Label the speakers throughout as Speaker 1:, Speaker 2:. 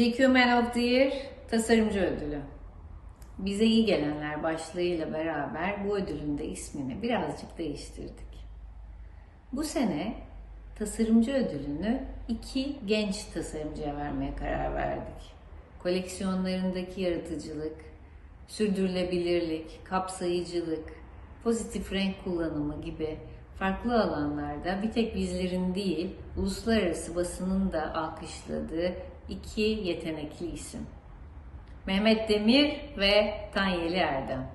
Speaker 1: GQ Man of the Year Tasarımcı Ödülü. Bize iyi gelenler başlığıyla beraber bu ödülün de ismini birazcık değiştirdik. Bu sene tasarımcı ödülünü iki genç tasarımcıya vermeye karar verdik. Koleksiyonlarındaki yaratıcılık, sürdürülebilirlik, kapsayıcılık, pozitif renk kullanımı gibi farklı alanlarda bir tek bizlerin değil, uluslararası basının da alkışladığı iki yetenekli isim. Mehmet Demir ve Tanyeli Erdem.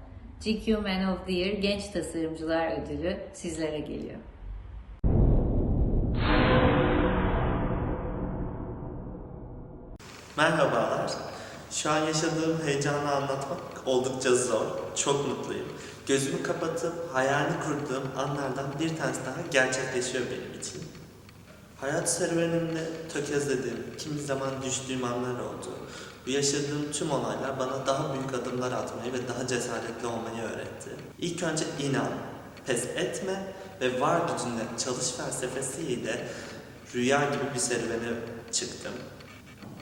Speaker 1: GQ Man of the Year Genç Tasarımcılar Ödülü sizlere geliyor.
Speaker 2: Merhabalar. Şu an yaşadığım heyecanı anlatmak oldukça zor. Çok mutluyum. Gözümü kapatıp hayalini kurduğum anlardan bir tanesi daha gerçekleşiyor benim için. Hayat serüvenimde tökezlediğim, kimi zaman düştüğüm anlar oldu. Bu yaşadığım tüm olaylar bana daha büyük adımlar atmayı ve daha cesaretli olmayı öğretti. İlk önce inan, pes etme ve var gücünle çalış felsefesiyle rüya gibi bir serüvene çıktım.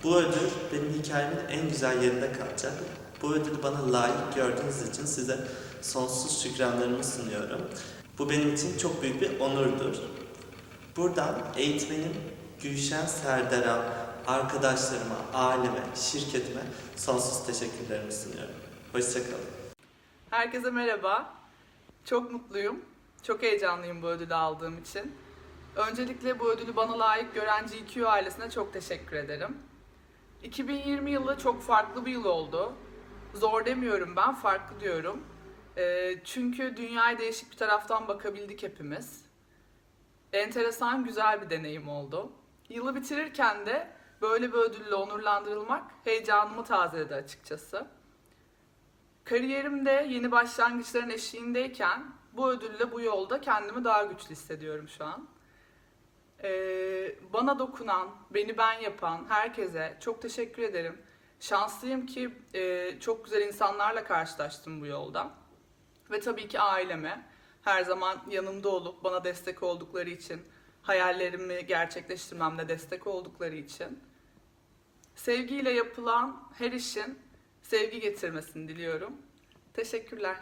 Speaker 2: Bu ödül benim hikayemin en güzel yerinde kalacak. Bu ödülü bana layık gördüğünüz için size sonsuz şükranlarımı sunuyorum. Bu benim için çok büyük bir onurdur. Buradan eğitmenim Gülşen Serdar'a, arkadaşlarıma, aileme, şirketime sonsuz teşekkürlerimi sunuyorum. Hoşçakalın.
Speaker 3: Herkese merhaba. Çok mutluyum. Çok heyecanlıyım bu ödülü aldığım için. Öncelikle bu ödülü bana layık gören GQ ailesine çok teşekkür ederim. 2020 yılı çok farklı bir yıl oldu. Zor demiyorum ben, farklı diyorum. Ee, çünkü dünyaya değişik bir taraftan bakabildik hepimiz. Enteresan, güzel bir deneyim oldu. Yılı bitirirken de böyle bir ödülle onurlandırılmak heyecanımı tazeledi açıkçası. Kariyerimde yeni başlangıçların eşiğindeyken bu ödülle bu yolda kendimi daha güçlü hissediyorum şu an. Ee, bana dokunan, beni ben yapan herkese çok teşekkür ederim. Şanslıyım ki e, çok güzel insanlarla karşılaştım bu yolda. Ve tabii ki aileme her zaman yanımda olup bana destek oldukları için, hayallerimi gerçekleştirmemde destek oldukları için. Sevgiyle yapılan her işin sevgi getirmesini diliyorum. Teşekkürler.